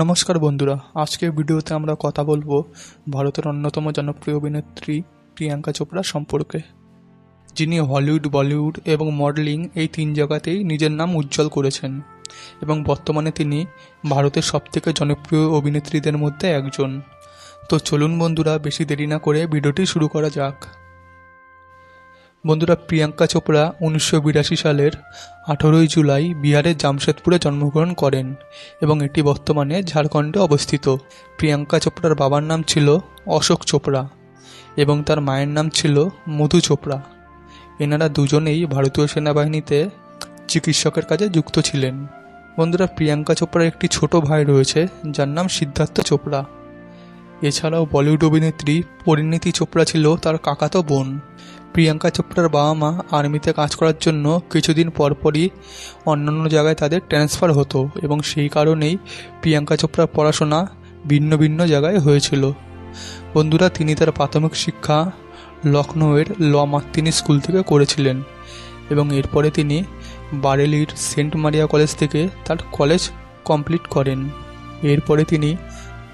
নমস্কার বন্ধুরা, আজকের ভিডিওতে আমরা কথা বলব ভারতের অন্যতম জনপ্রিয় অভিনেত্রী প্রিয়াঙ্কা চোপড়া সম্পর্কে। যিনি হলিউড, বলিউড এবং মডেলিং এই তিন জায়গাতেই নিজের নাম উজ্জ্বল করেছেন এবং বর্তমানে তিনি ভারতের সবথেকে জনপ্রিয় অভিনেত্রীদের মধ্যে একজন। তো চলুন বন্ধুরা, বেশি দেরি না করে ভিডিওটি শুরু করা যাক। বন্ধুরা প্রিয়াঙ্কা চোপড়া উনিশশো বিরাশি সালের আঠেরোই জুলাই বিহারের জামশেদপুরে জন্মগ্রহণ করেন এবং এটি বর্তমানে ঝাড়খণ্ডে অবস্থিত। প্রিয়াঙ্কা চোপড়ার বাবার নাম ছিল অশোক চোপড়া এবং তার মায়ের নাম ছিল মধু চোপড়া। এনারা দুজনেই ভারতীয় সেনাবাহিনীতে চিকিৎসকের কাজে যুক্ত ছিলেন। বন্ধুরা, প্রিয়াঙ্কা চোপড়ার একটি ছোট ভাই রয়েছে, যার নাম সিদ্ধার্থ চোপড়া। এছাড়াও বলিউড অভিনেত্রী পরিণীতি চোপড়া ছিল তার কাকাতো বোন। প্রিয়াঙ্কা চোপড়ার বাবা মা আর্মিতে কাজ করার জন্য কিছুদিন পরপরই অন্যান্য জায়গায় তাদের ট্রান্সফার হতো এবং সেই কারণেই প্রিয়াঙ্কা চোপড়ার পড়াশোনা ভিন্ন ভিন্ন জায়গায় হয়েছিল। বন্ধুরা, তিনি তার প্রাথমিক শিক্ষা লখনৌয়ের ল মার্তিনি স্কুল থেকে করেছিলেন এবং এরপরে তিনি বারেলির সেন্ট মারিয়া কলেজ থেকে তার কলেজ কমপ্লিট করেন। এরপরে তিনি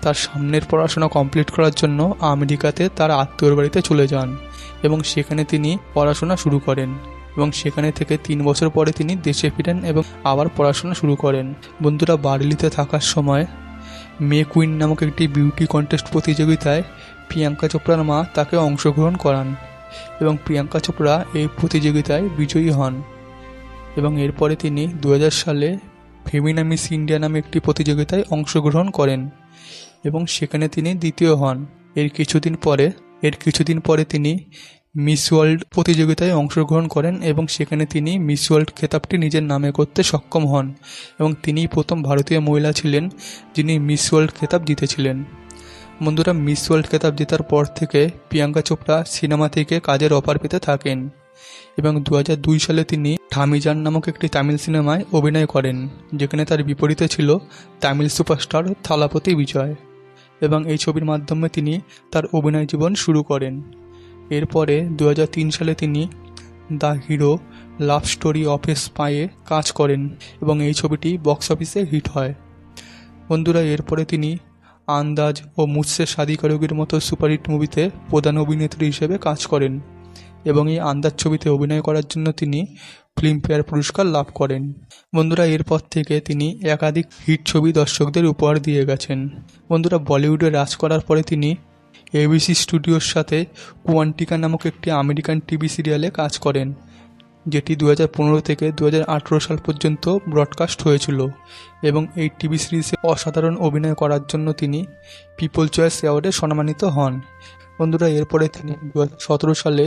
তার সামনের পড়াশোনা কমপ্লিট করার জন্য আমেরিকাতে তার আত্মীয়র বাড়িতে চলে যান এবং সেখানে তিনি পড়াশোনা শুরু করেন এবং সেখানে থেকে তিন বছর পরে তিনি দেশে ফিরেন এবং আবার পড়াশোনা শুরু করেন। বন্ধুরা, বার্লিতে থাকার সময় মে কুইন নামক একটি বিউটি কন্টেস্ট প্রতিযোগিতায় প্রিয়াঙ্কা চোপড়ার মা তাকে অংশগ্রহণ করান এবং প্রিয়াঙ্কা চোপড়া এই প্রতিযোগিতায় বিজয়ী হন এবং এরপরে তিনি দু হাজার সালে ফেমিনা মিস ইন্ডিয়া নামে একটি প্রতিযোগিতায় অংশগ্রহণ করেন। এবং সেখানে তিনি দ্বিতীয় হন। এর কিছুদিন পরে, এর কিছুদিন পরে তিনি মিস ওয়ার্ল্ড প্রতিযোগিতায় অংশগ্রহণ করেন এবং সেখানে তিনি মিস ওয়ার্ল্ড খেতাবটি নিজের নামে করতে সক্ষম হন এবং তিনিই প্রথম ভারতীয় মহিলা ছিলেন যিনি মিস ওয়ার্ল্ড খেতাব জিতেছিলেন। বন্ধুরা, মিস ওয়ার্ল্ড খেতাব জেতার পর থেকে প্রিয়াঙ্কা চোপড়া সিনেমা থেকে কাজের অফার পেতে থাকেন এবং দু দুই সালে তিনি ঠামিজান নামক একটি তামিল সিনেমায় অভিনয় করেন, যেখানে তার বিপরীতে ছিল তামিল সুপারস্টার থালাপতি বিজয়। এবং এই ছবির মাধ্যমে তিনি তার অভিনয় জীবন শুরু করেন। এরপরে দু হাজার তিন সালে তিনি the hero love story of a স্পাইয়ে কাজ করেন এবং এই ছবিটি বক্স অফিসে হিট হয়। বন্ধুরা, এরপরে তিনি আন্দাজ ও মুৎসে শাদি করোগির মতো সুপারহিট মুভিতে প্রধান অভিনেত্রী হিসেবে কাজ করেন এবং এই আন্দাজ ছবিতে অভিনয় করার জন্য তিনি ফিল্মফেয়ার পুরস্কার লাভ করেন। বন্ধুরা, এরপর থেকে তিনি একাধিক হিট ছবি দর্শকদের উপহার দিয়ে গেছেন। বন্ধুরা, বলিউডে রাজ করার পরে তিনি এবিসি স্টুডিওর সাথে কোয়ান্টিকা নামক একটি আমেরিকান টিভি সিরিয়ালে কাজ করেন, যেটি দু থেকে দু হাজার আঠারো সাল পর্যন্ত ব্রডকাস্ট হয়েছিল এবং এই টিভি সিরিজে অসাধারণ অভিনয় করার জন্য তিনি পিপল চয়েস অ্যাওয়ার্ডে সম্মানিত হন। বন্ধুরা, এরপরে তিনি দু সালে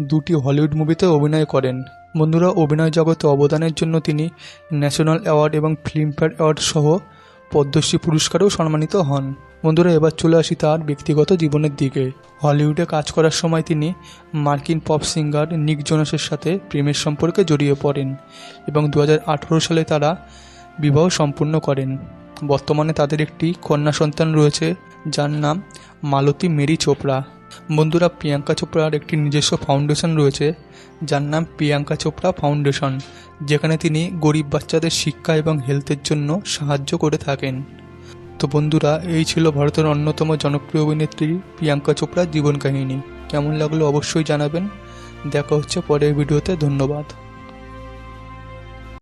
দুটি হলিউড মুভিতে অভিনয় করেন। বন্ধুরা, অভিনয় জগতে অবদানের জন্য তিনি ন্যাশনাল অ্যাওয়ার্ড এবং ফিল্মফেয়ার অ্যাওয়ার্ড সহ পদ্মশ্রী পুরস্কারেও সম্মানিত হন। বন্ধুরা, এবার চলে আসি তার ব্যক্তিগত জীবনের দিকে। হলিউডে কাজ করার সময় তিনি মার্কিন পপ সিঙ্গার নিক জোনাসের সাথে প্রেমের সম্পর্কে জড়িয়ে পড়েন এবং দু হাজার আঠেরো সালে তারা বিবাহ সম্পূর্ণ করেন। বর্তমানে তাদের একটি কন্যা সন্তান রয়েছে, যার নাম মালতী মেরি চোপড়া। বন্ধুরা, প্রিয়াঙ্কা চোপড়ার একটি নিজস্ব ফাউন্ডেশন রয়েছে, যার নাম প্রিয়াঙ্কা চোপড়া ফাউন্ডেশন, যেখানে তিনি গরিব বাচ্চাদের শিক্ষা এবং হেলথের জন্য সাহায্য করে থাকেন। তো বন্ধুরা, এই ছিল ভারতের অন্যতম জনপ্রিয় অভিনেত্রী প্রিয়াঙ্কা চোপড়ার জীবন কাহিনী কেমন লাগল অবশ্যই জানাবেন। দেখা হচ্ছে পরের ভিডিওতে, ধন্যবাদ।